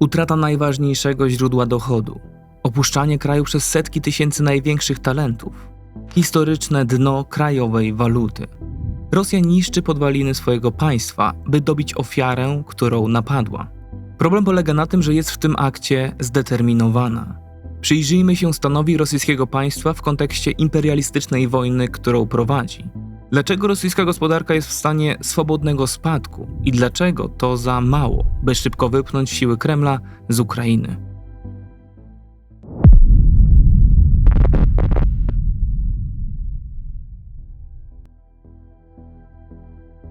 Utrata najważniejszego źródła dochodu, opuszczanie kraju przez setki tysięcy największych talentów, historyczne dno krajowej waluty. Rosja niszczy podwaliny swojego państwa, by dobić ofiarę, którą napadła. Problem polega na tym, że jest w tym akcie zdeterminowana. Przyjrzyjmy się stanowi rosyjskiego państwa w kontekście imperialistycznej wojny, którą prowadzi. Dlaczego rosyjska gospodarka jest w stanie swobodnego spadku i dlaczego to za mało, by szybko wypchnąć siły Kremla z Ukrainy?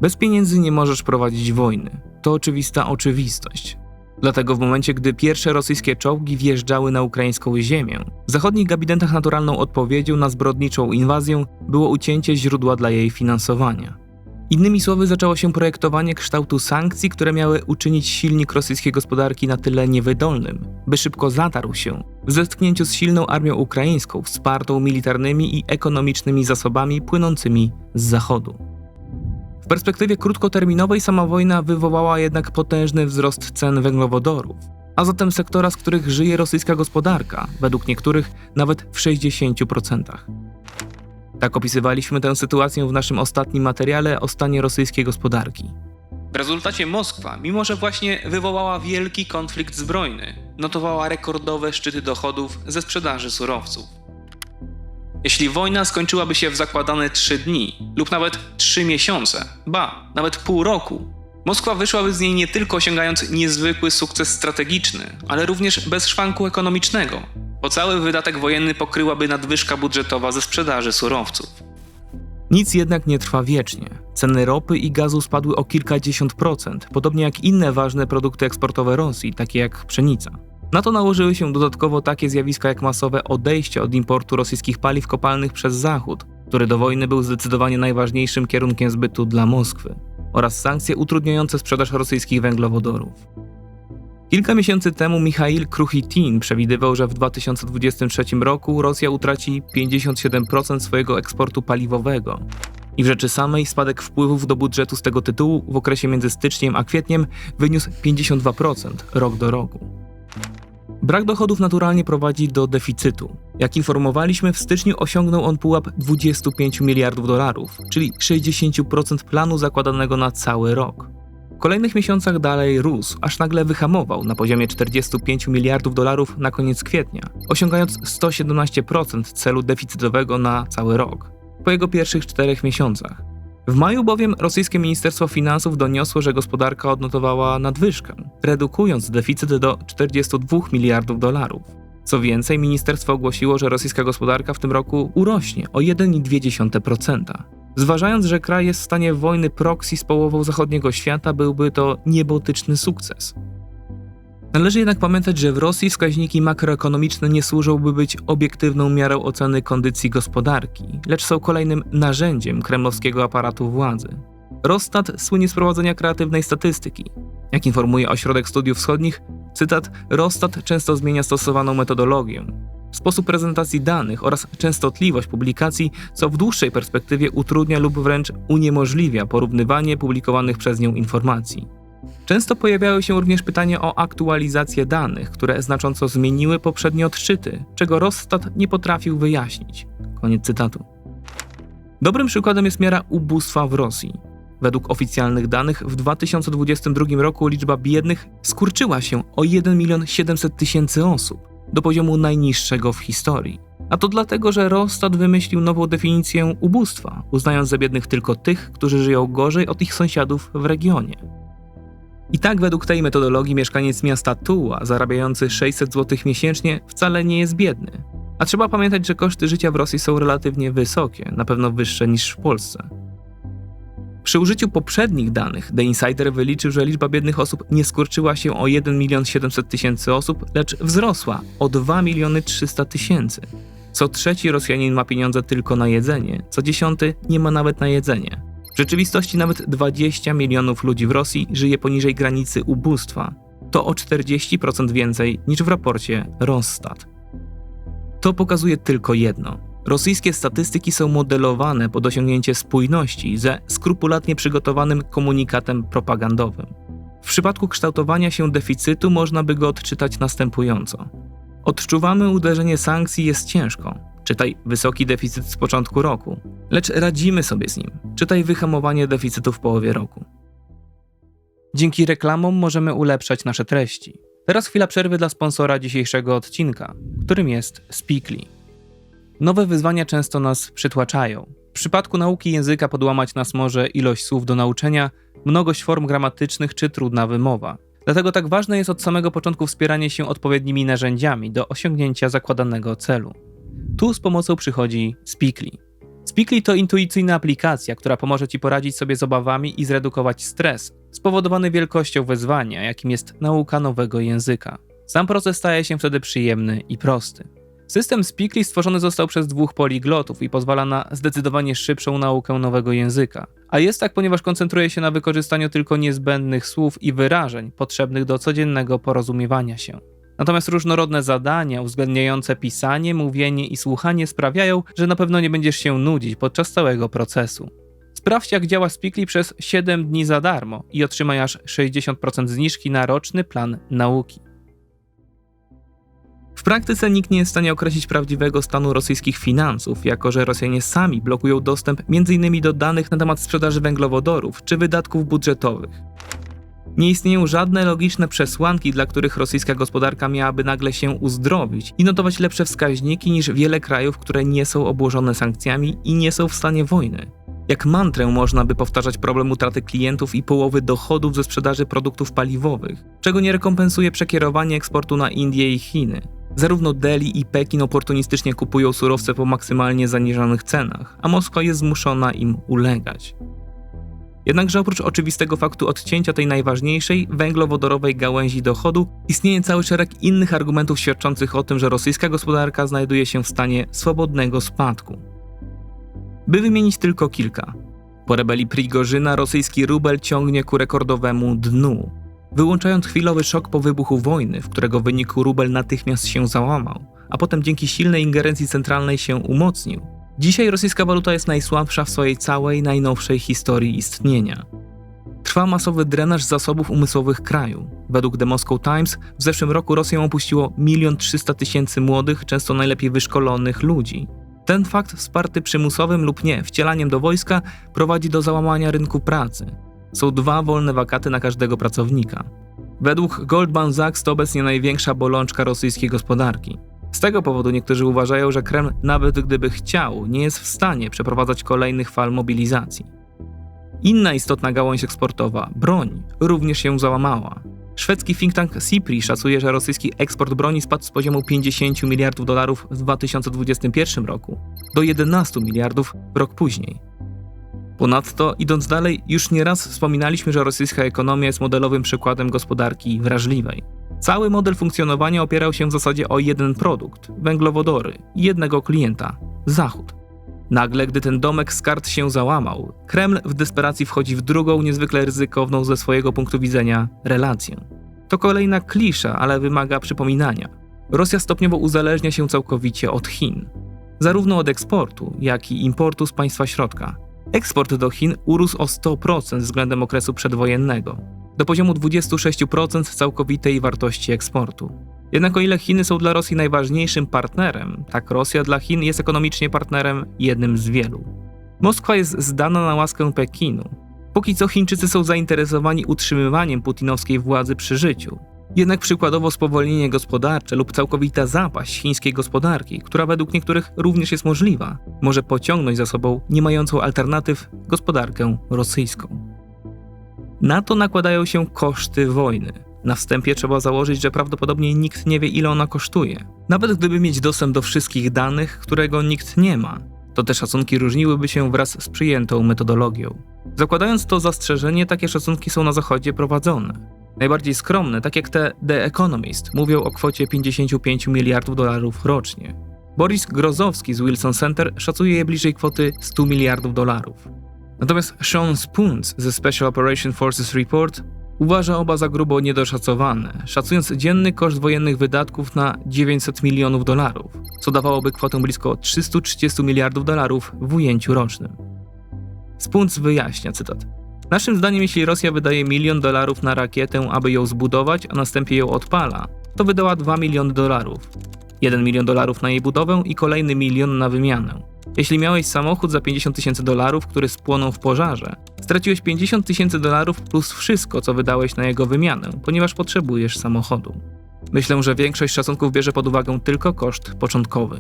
Bez pieniędzy nie możesz prowadzić wojny. To oczywista oczywistość. Dlatego w momencie, gdy pierwsze rosyjskie czołgi wjeżdżały na ukraińską ziemię, w zachodnich gabinetach naturalną odpowiedzią na zbrodniczą inwazję było ucięcie źródła dla jej finansowania. Innymi słowy, zaczęło się projektowanie kształtu sankcji, które miały uczynić silnik rosyjskiej gospodarki na tyle niewydolnym, by szybko zatarł się w zetknięciu z silną armią ukraińską, wspartą militarnymi i ekonomicznymi zasobami płynącymi z zachodu. W perspektywie krótkoterminowej sama wojna wywołała jednak potężny wzrost cen węglowodorów, a zatem sektora, z których żyje rosyjska gospodarka, według niektórych nawet w 60%. Tak opisywaliśmy tę sytuację w naszym ostatnim materiale o stanie rosyjskiej gospodarki. W rezultacie Moskwa, mimo że właśnie wywołała wielki konflikt zbrojny, notowała rekordowe szczyty dochodów ze sprzedaży surowców. Jeśli wojna skończyłaby się w zakładane 3 dni lub nawet 3 miesiące, ba, nawet pół roku, Moskwa wyszłaby z niej nie tylko osiągając niezwykły sukces strategiczny, ale również bez szwanku ekonomicznego, bo cały wydatek wojenny pokryłaby nadwyżka budżetowa ze sprzedaży surowców. Nic jednak nie trwa wiecznie. Ceny ropy i gazu spadły o kilkadziesiąt procent, podobnie jak inne ważne produkty eksportowe Rosji, takie jak pszenica. Na to nałożyły się dodatkowo takie zjawiska jak masowe odejście od importu rosyjskich paliw kopalnych przez Zachód, który do wojny był zdecydowanie najważniejszym kierunkiem zbytu dla Moskwy, oraz sankcje utrudniające sprzedaż rosyjskich węglowodorów. Kilka miesięcy temu Michail Kruchitin przewidywał, że w 2023 roku Rosja utraci 57% swojego eksportu paliwowego. I w rzeczy samej spadek wpływów do budżetu z tego tytułu w okresie między styczniem a kwietniem wyniósł 52% rok do roku. Brak dochodów naturalnie prowadzi do deficytu. Jak informowaliśmy, w styczniu osiągnął on pułap 25 miliardów dolarów, czyli 60% planu zakładanego na cały rok. W kolejnych miesiącach dalej rósł, aż nagle wyhamował na poziomie 45 miliardów dolarów na koniec kwietnia, osiągając 117% celu deficytowego na cały rok. Po jego pierwszych czterech miesiącach. W maju bowiem rosyjskie Ministerstwo Finansów doniosło, że gospodarka odnotowała nadwyżkę, redukując deficyt do 42 miliardów dolarów. Co więcej, ministerstwo ogłosiło, że rosyjska gospodarka w tym roku urośnie o 1,2%. Zważając, że kraj jest w stanie wojny proxy z połową zachodniego świata, byłby to niebotyczny sukces. Należy jednak pamiętać, że w Rosji wskaźniki makroekonomiczne nie służą, by być obiektywną miarą oceny kondycji gospodarki, lecz są kolejnym narzędziem kremlowskiego aparatu władzy. Rostat słynie z prowadzenia kreatywnej statystyki. Jak informuje Ośrodek Studiów Wschodnich, cytat, Rostat często zmienia stosowaną metodologię, sposób prezentacji danych oraz częstotliwość publikacji, co w dłuższej perspektywie utrudnia lub wręcz uniemożliwia porównywanie publikowanych przez nią informacji. Często pojawiały się również pytania o aktualizację danych, które znacząco zmieniły poprzednie odczyty, czego Rosstat nie potrafił wyjaśnić. Koniec cytatu. Dobrym przykładem jest miara ubóstwa w Rosji. Według oficjalnych danych w 2022 roku liczba biednych skurczyła się o 1 milion 700 tysięcy osób, do poziomu najniższego w historii. A to dlatego, że Rostat wymyślił nową definicję ubóstwa, uznając za biednych tylko tych, którzy żyją gorzej od ich sąsiadów w regionie. I tak według tej metodologii mieszkaniec miasta Tuła, zarabiający 600 zł miesięcznie, wcale nie jest biedny. A trzeba pamiętać, że koszty życia w Rosji są relatywnie wysokie, na pewno wyższe niż w Polsce. Przy użyciu poprzednich danych The Insider wyliczył, że liczba biednych osób nie skurczyła się o 1 milion 700 tysięcy osób, lecz wzrosła o 2 miliony 300 tysięcy. Co trzeci Rosjanin ma pieniądze tylko na jedzenie, co dziesiąty nie ma nawet na jedzenie. W rzeczywistości nawet 20 milionów ludzi w Rosji żyje poniżej granicy ubóstwa. To o 40% więcej niż w raporcie Rosstat. To pokazuje tylko jedno. Rosyjskie statystyki są modelowane pod osiągnięcie spójności ze skrupulatnie przygotowanym komunikatem propagandowym. W przypadku kształtowania się deficytu można by go odczytać następująco. Odczuwamy uderzenie sankcji jest ciężko. Czytaj wysoki deficyt z początku roku. Lecz radzimy sobie z nim. Czytaj wyhamowanie deficytu w połowie roku. Dzięki reklamom możemy ulepszać nasze treści. Teraz chwila przerwy dla sponsora dzisiejszego odcinka, którym jest Speakly. Nowe wyzwania często nas przytłaczają. W przypadku nauki języka podłamać nas może ilość słów do nauczenia, mnogość form gramatycznych czy trudna wymowa. Dlatego tak ważne jest od samego początku wspieranie się odpowiednimi narzędziami do osiągnięcia zakładanego celu. Tu z pomocą przychodzi Speakly. Speakly to intuicyjna aplikacja, która pomoże Ci poradzić sobie z obawami i zredukować stres spowodowany wielkością wyzwania, jakim jest nauka nowego języka. Sam proces staje się wtedy przyjemny i prosty. System Speakly stworzony został przez dwóch poliglotów i pozwala na zdecydowanie szybszą naukę nowego języka. A jest tak, ponieważ koncentruje się na wykorzystaniu tylko niezbędnych słów i wyrażeń potrzebnych do codziennego porozumiewania się. Natomiast różnorodne zadania uwzględniające pisanie, mówienie i słuchanie sprawiają, że na pewno nie będziesz się nudzić podczas całego procesu. Sprawdź jak działa Speakly przez 7 dni za darmo i otrzymaj aż 60% zniżki na roczny plan nauki. W praktyce nikt nie jest w stanie określić prawdziwego stanu rosyjskich finansów, jako że Rosjanie sami blokują dostęp m.in. do danych na temat sprzedaży węglowodorów czy wydatków budżetowych. Nie istnieją żadne logiczne przesłanki, dla których rosyjska gospodarka miałaby nagle się uzdrowić i notować lepsze wskaźniki niż wiele krajów, które nie są obłożone sankcjami i nie są w stanie wojny. Jak mantrę można by powtarzać problem utraty klientów i połowy dochodów ze sprzedaży produktów paliwowych, czego nie rekompensuje przekierowanie eksportu na Indie i Chiny. Zarówno Delhi i Pekin oportunistycznie kupują surowce po maksymalnie zaniżonych cenach, a Moskwa jest zmuszona im ulegać. Jednakże oprócz oczywistego faktu odcięcia tej najważniejszej węglowodorowej gałęzi dochodu, istnieje cały szereg innych argumentów świadczących o tym, że rosyjska gospodarka znajduje się w stanie swobodnego spadku. By wymienić tylko kilka. Po rebelii Prigorzyna rosyjski rubel ciągnie ku rekordowemu dnu. Wyłączając chwilowy szok po wybuchu wojny, w którego wyniku rubel natychmiast się załamał, a potem dzięki silnej ingerencji centralnej się umocnił, dzisiaj rosyjska waluta jest najsłabsza w swojej całej najnowszej historii istnienia. Trwa masowy drenaż zasobów umysłowych kraju. Według The Moscow Times w zeszłym roku Rosję opuściło 1 300 tysięcy młodych, często najlepiej wyszkolonych ludzi. Ten fakt, wsparty przymusowym lub nie wcielaniem do wojska, prowadzi do załamania rynku pracy. Są dwa wolne wakaty na każdego pracownika. Według Goldman Sachs to obecnie największa bolączka rosyjskiej gospodarki. Z tego powodu niektórzy uważają, że Kreml, nawet gdyby chciał, nie jest w stanie przeprowadzać kolejnych fal mobilizacji. Inna istotna gałąź eksportowa, broń, również się załamała. Szwedzki think tank SIPRI szacuje, że rosyjski eksport broni spadł z poziomu 50 miliardów dolarów w 2021 roku do 11 miliardów rok później. Ponadto, idąc dalej, już nieraz wspominaliśmy, że rosyjska ekonomia jest modelowym przykładem gospodarki wrażliwej. Cały model funkcjonowania opierał się w zasadzie o jeden produkt węglowodory jednego klienta Zachód. Nagle, gdy ten domek z kart się załamał, Kreml w desperacji wchodzi w drugą, niezwykle ryzykowną ze swojego punktu widzenia relację. To kolejna klisza, ale wymaga przypominania. Rosja stopniowo uzależnia się całkowicie od Chin. Zarówno od eksportu, jak i importu z państwa środka. Eksport do Chin urósł o 100% względem okresu przedwojennego, do poziomu 26% całkowitej wartości eksportu. Jednak o ile Chiny są dla Rosji najważniejszym partnerem, tak Rosja dla Chin jest ekonomicznie partnerem jednym z wielu. Moskwa jest zdana na łaskę Pekinu. Póki co Chińczycy są zainteresowani utrzymywaniem putinowskiej władzy przy życiu. Jednak przykładowo spowolnienie gospodarcze lub całkowita zapaść chińskiej gospodarki, która według niektórych również jest możliwa, może pociągnąć za sobą nie mającą alternatyw gospodarkę rosyjską. Na to nakładają się koszty wojny. Na wstępie trzeba założyć, że prawdopodobnie nikt nie wie, ile ona kosztuje. Nawet gdyby mieć dostęp do wszystkich danych, którego nikt nie ma, to te szacunki różniłyby się wraz z przyjętą metodologią. Zakładając to zastrzeżenie, takie szacunki są na Zachodzie prowadzone. Najbardziej skromne, tak jak te The Economist, mówią o kwocie 55 miliardów dolarów rocznie. Boris Grozowski z Wilson Center szacuje je bliżej kwoty 100 miliardów dolarów. Natomiast Sean Spunz ze Special Operation Forces Report uważa oba za grubo niedoszacowane, szacując dzienny koszt wojennych wydatków na 900 milionów dolarów, co dawałoby kwotę blisko 330 miliardów dolarów w ujęciu rocznym. Spunc wyjaśnia, cytat. Naszym zdaniem, jeśli Rosja wydaje milion dolarów na rakietę, aby ją zbudować, a następnie ją odpala, to wydała 2 miliony dolarów. 1 milion dolarów na jej budowę i kolejny milion na wymianę. Jeśli miałeś samochód za 50 tysięcy dolarów, który spłonął w pożarze, straciłeś 50 tysięcy dolarów plus wszystko, co wydałeś na jego wymianę, ponieważ potrzebujesz samochodu. Myślę, że większość szacunków bierze pod uwagę tylko koszt początkowy.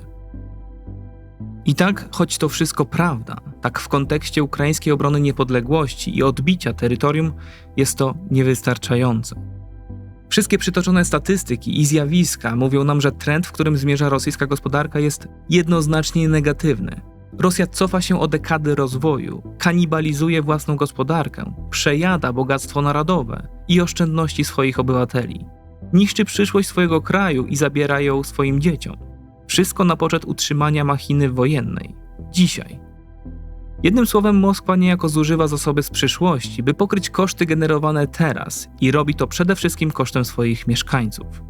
I tak, choć to wszystko prawda, tak w kontekście ukraińskiej obrony niepodległości i odbicia terytorium jest to niewystarczające. Wszystkie przytoczone statystyki i zjawiska mówią nam, że trend, w którym zmierza rosyjska gospodarka, jest jednoznacznie negatywny. Rosja cofa się o dekady rozwoju, kanibalizuje własną gospodarkę, przejada bogactwo narodowe i oszczędności swoich obywateli, niszczy przyszłość swojego kraju i zabiera ją swoim dzieciom. Wszystko na poczet utrzymania machiny wojennej. Dzisiaj. Jednym słowem, Moskwa niejako zużywa zasoby z przyszłości, by pokryć koszty generowane teraz i robi to przede wszystkim kosztem swoich mieszkańców.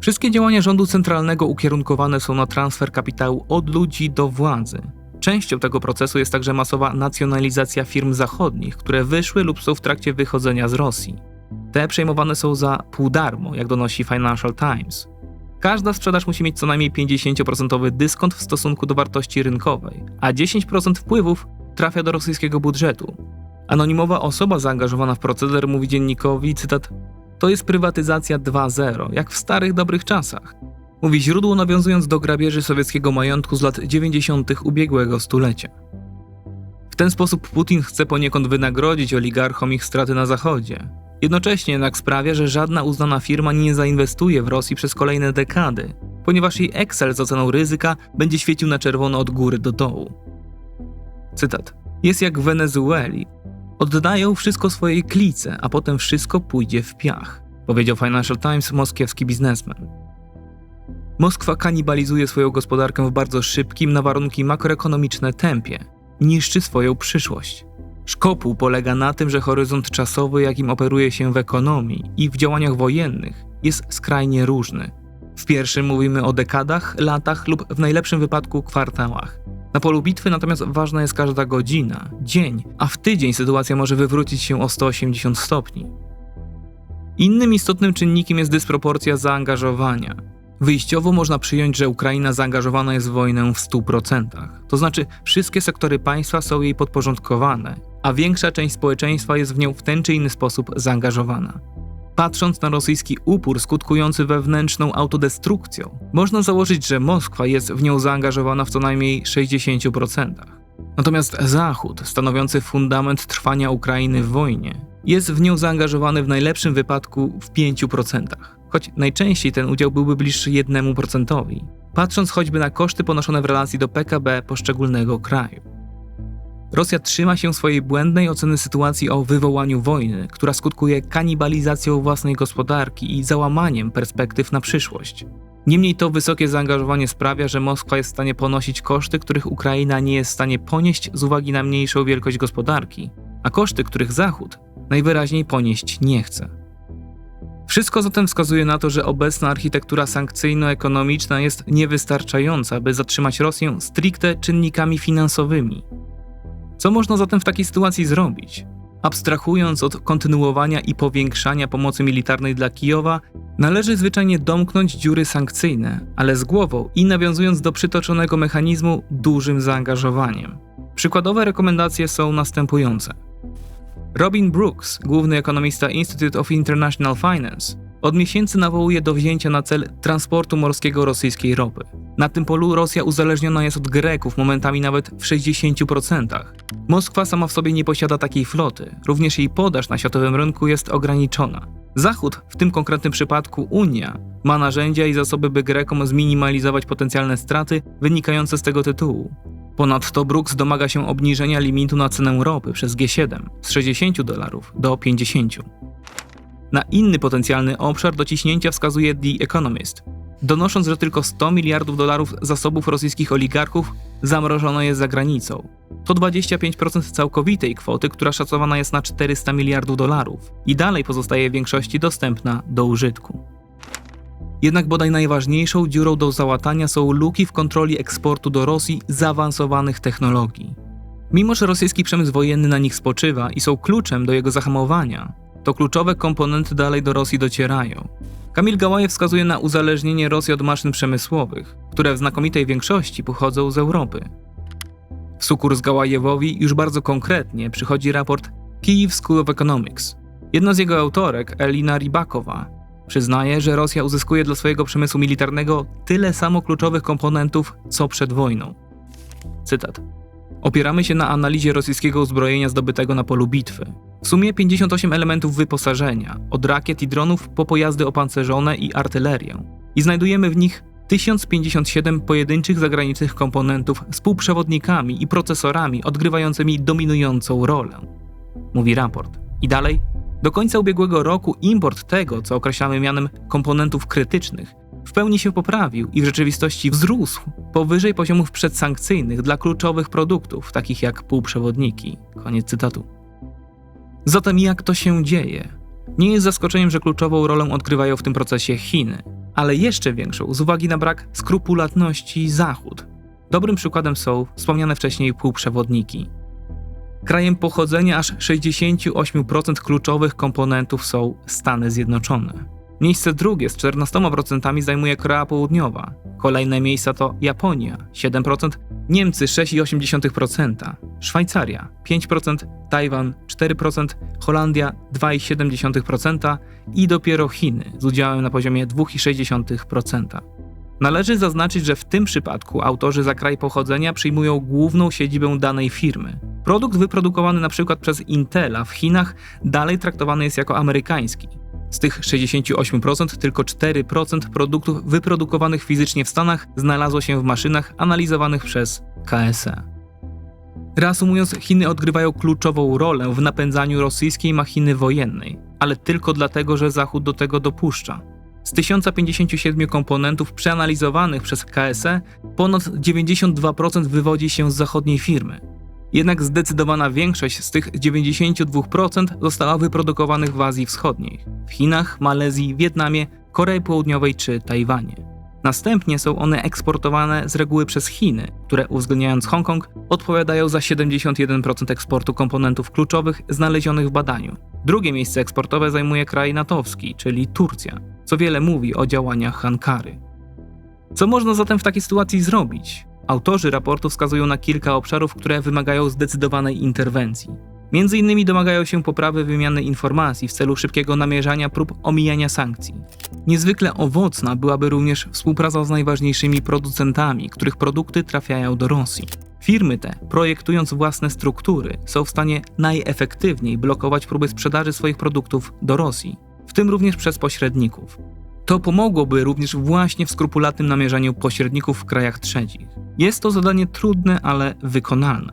Wszystkie działania rządu centralnego ukierunkowane są na transfer kapitału od ludzi do władzy. Częścią tego procesu jest także masowa nacjonalizacja firm zachodnich, które wyszły lub są w trakcie wychodzenia z Rosji. Te przejmowane są za pół darmo, jak donosi Financial Times. Każda sprzedaż musi mieć co najmniej 50% dyskont w stosunku do wartości rynkowej, a 10% wpływów trafia do rosyjskiego budżetu. Anonimowa osoba zaangażowana w proceder mówi dziennikowi, cytat, to jest prywatyzacja 2.0, jak w starych dobrych czasach. Mówi źródło nawiązując do grabieży sowieckiego majątku z lat 90. ubiegłego stulecia. W ten sposób Putin chce poniekąd wynagrodzić oligarchom ich straty na Zachodzie, Jednocześnie jednak sprawia, że żadna uznana firma nie zainwestuje w Rosji przez kolejne dekady, ponieważ jej Excel z oceną ryzyka będzie świecił na czerwono od góry do dołu. Cytat. Jest jak w Wenezueli. Oddają wszystko swojej klice, a potem wszystko pójdzie w piach, powiedział Financial Times moskiewski biznesmen. Moskwa kanibalizuje swoją gospodarkę w bardzo szybkim na warunki makroekonomiczne tempie, niszczy swoją przyszłość. Szkopuł polega na tym, że horyzont czasowy, jakim operuje się w ekonomii i w działaniach wojennych, jest skrajnie różny. W pierwszym mówimy o dekadach, latach lub w najlepszym wypadku kwartałach. Na polu bitwy natomiast ważna jest każda godzina, dzień, a w tydzień sytuacja może wywrócić się o 180 stopni. Innym istotnym czynnikiem jest dysproporcja zaangażowania. Wyjściowo można przyjąć, że Ukraina zaangażowana jest w wojnę w 100%. To znaczy, wszystkie sektory państwa są jej podporządkowane, a większa część społeczeństwa jest w nią w ten czy inny sposób zaangażowana. Patrząc na rosyjski upór skutkujący wewnętrzną autodestrukcją, można założyć, że Moskwa jest w nią zaangażowana w co najmniej 60%. Natomiast Zachód, stanowiący fundament trwania Ukrainy w wojnie, jest w nią zaangażowany w najlepszym wypadku w 5% choć najczęściej ten udział byłby bliższy 1%, patrząc choćby na koszty ponoszone w relacji do PKB poszczególnego kraju. Rosja trzyma się swojej błędnej oceny sytuacji o wywołaniu wojny, która skutkuje kanibalizacją własnej gospodarki i załamaniem perspektyw na przyszłość. Niemniej to wysokie zaangażowanie sprawia, że Moskwa jest w stanie ponosić koszty, których Ukraina nie jest w stanie ponieść z uwagi na mniejszą wielkość gospodarki, a koszty, których Zachód najwyraźniej ponieść nie chce. Wszystko zatem wskazuje na to, że obecna architektura sankcyjno-ekonomiczna jest niewystarczająca, by zatrzymać Rosję stricte czynnikami finansowymi. Co można zatem w takiej sytuacji zrobić? Abstrahując od kontynuowania i powiększania pomocy militarnej dla Kijowa, należy zwyczajnie domknąć dziury sankcyjne, ale z głową i nawiązując do przytoczonego mechanizmu dużym zaangażowaniem. Przykładowe rekomendacje są następujące. Robin Brooks, główny ekonomista Institute of International Finance, od miesięcy nawołuje do wzięcia na cel transportu morskiego rosyjskiej ropy. Na tym polu Rosja uzależniona jest od Greków momentami nawet w 60%. Moskwa sama w sobie nie posiada takiej floty, również jej podaż na światowym rynku jest ograniczona. Zachód, w tym konkretnym przypadku Unia, ma narzędzia i zasoby, by Grekom zminimalizować potencjalne straty wynikające z tego tytułu. Ponadto Brooks domaga się obniżenia limitu na cenę ropy przez G7 z 60 dolarów do 50. Na inny potencjalny obszar dociśnięcia wskazuje The Economist, donosząc, że tylko 100 miliardów dolarów zasobów rosyjskich oligarchów zamrożone jest za granicą. To 25% całkowitej kwoty, która szacowana jest na 400 miliardów dolarów i dalej pozostaje w większości dostępna do użytku. Jednak bodaj najważniejszą dziurą do załatania są luki w kontroli eksportu do Rosji zaawansowanych technologii. Mimo, że rosyjski przemysł wojenny na nich spoczywa i są kluczem do jego zahamowania, to kluczowe komponenty dalej do Rosji docierają. Kamil Gałajew wskazuje na uzależnienie Rosji od maszyn przemysłowych, które w znakomitej większości pochodzą z Europy. W sukurs Gałajewowi już bardzo konkretnie przychodzi raport Kyiv School of Economics. Jedna z jego autorek, Elina Rybakowa, przyznaje, że Rosja uzyskuje dla swojego przemysłu militarnego tyle samo kluczowych komponentów, co przed wojną. Cytat. Opieramy się na analizie rosyjskiego uzbrojenia zdobytego na polu bitwy. W sumie 58 elementów wyposażenia, od rakiet i dronów po pojazdy opancerzone i artylerię. I znajdujemy w nich 1057 pojedynczych zagranicznych komponentów z półprzewodnikami i procesorami odgrywającymi dominującą rolę. Mówi raport. I dalej? Do końca ubiegłego roku import tego, co określamy mianem komponentów krytycznych, w pełni się poprawił i w rzeczywistości wzrósł powyżej poziomów przedsankcyjnych dla kluczowych produktów, takich jak półprzewodniki. Koniec cytatu. Zatem jak to się dzieje? Nie jest zaskoczeniem, że kluczową rolę odgrywają w tym procesie Chiny, ale jeszcze większą z uwagi na brak skrupulatności Zachód. Dobrym przykładem są wspomniane wcześniej półprzewodniki. Krajem pochodzenia aż 68% kluczowych komponentów są Stany Zjednoczone. Miejsce drugie z 14% zajmuje Korea Południowa. Kolejne miejsca to Japonia 7%, Niemcy 6,8%, Szwajcaria 5%, Tajwan 4%, Holandia 2,7% i dopiero Chiny z udziałem na poziomie 2,6%. Należy zaznaczyć, że w tym przypadku autorzy za kraj pochodzenia przyjmują główną siedzibę danej firmy. Produkt wyprodukowany np. przez Intela w Chinach dalej traktowany jest jako amerykański. Z tych 68% tylko 4% produktów wyprodukowanych fizycznie w Stanach znalazło się w maszynach analizowanych przez KSE. Reasumując, Chiny odgrywają kluczową rolę w napędzaniu rosyjskiej machiny wojennej, ale tylko dlatego, że Zachód do tego dopuszcza. Z 1057 komponentów przeanalizowanych przez KSE, ponad 92% wywodzi się z zachodniej firmy. Jednak zdecydowana większość z tych 92% została wyprodukowanych w Azji Wschodniej w Chinach, Malezji, Wietnamie, Korei Południowej czy Tajwanie. Następnie są one eksportowane z reguły przez Chiny, które uwzględniając Hongkong odpowiadają za 71% eksportu komponentów kluczowych znalezionych w badaniu. Drugie miejsce eksportowe zajmuje kraj natowski, czyli Turcja, co wiele mówi o działaniach Ankary. Co można zatem w takiej sytuacji zrobić? Autorzy raportu wskazują na kilka obszarów, które wymagają zdecydowanej interwencji. Między innymi domagają się poprawy wymiany informacji w celu szybkiego namierzania prób omijania sankcji. Niezwykle owocna byłaby również współpraca z najważniejszymi producentami, których produkty trafiają do Rosji. Firmy te, projektując własne struktury, są w stanie najefektywniej blokować próby sprzedaży swoich produktów do Rosji, w tym również przez pośredników. To pomogłoby również właśnie w skrupulatnym namierzaniu pośredników w krajach trzecich. Jest to zadanie trudne, ale wykonalne.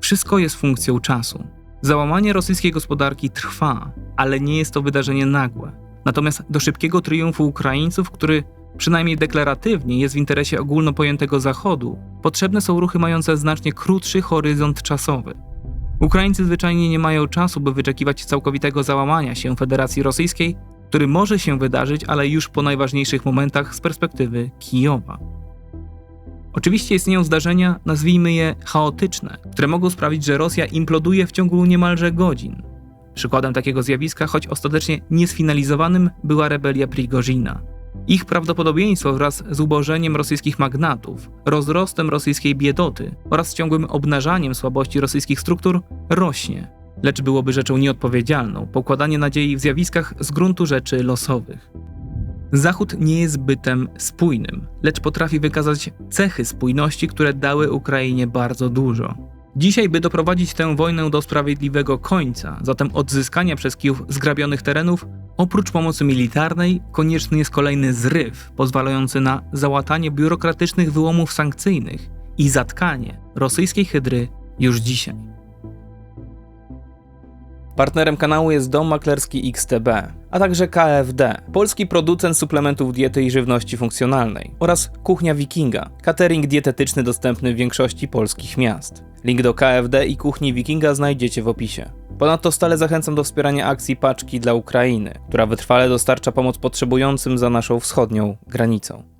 Wszystko jest funkcją czasu. Załamanie rosyjskiej gospodarki trwa, ale nie jest to wydarzenie nagłe. Natomiast do szybkiego triumfu Ukraińców, który przynajmniej deklaratywnie jest w interesie ogólno pojętego Zachodu, potrzebne są ruchy mające znacznie krótszy horyzont czasowy. Ukraińcy zwyczajnie nie mają czasu, by wyczekiwać całkowitego załamania się Federacji Rosyjskiej, który może się wydarzyć, ale już po najważniejszych momentach z perspektywy Kijowa. Oczywiście istnieją zdarzenia, nazwijmy je chaotyczne, które mogą sprawić, że Rosja imploduje w ciągu niemalże godzin. Przykładem takiego zjawiska, choć ostatecznie niesfinalizowanym, była rebelia Prigozina. Ich prawdopodobieństwo wraz z ubożeniem rosyjskich magnatów, rozrostem rosyjskiej biedoty oraz ciągłym obnażaniem słabości rosyjskich struktur rośnie, lecz byłoby rzeczą nieodpowiedzialną pokładanie nadziei w zjawiskach z gruntu rzeczy losowych. Zachód nie jest bytem spójnym, lecz potrafi wykazać cechy spójności, które dały Ukrainie bardzo dużo. Dzisiaj, by doprowadzić tę wojnę do sprawiedliwego końca, zatem odzyskania przez Kijów zgrabionych terenów, oprócz pomocy militarnej, konieczny jest kolejny zryw, pozwalający na załatanie biurokratycznych wyłomów sankcyjnych i zatkanie rosyjskiej hydry już dzisiaj. Partnerem kanału jest dom maklerski XTB, a także KFD, polski producent suplementów diety i żywności funkcjonalnej, oraz Kuchnia Wikinga, catering dietetyczny dostępny w większości polskich miast. Link do KFD i Kuchni Wikinga znajdziecie w opisie. Ponadto stale zachęcam do wspierania akcji Paczki dla Ukrainy, która wytrwale dostarcza pomoc potrzebującym za naszą wschodnią granicą.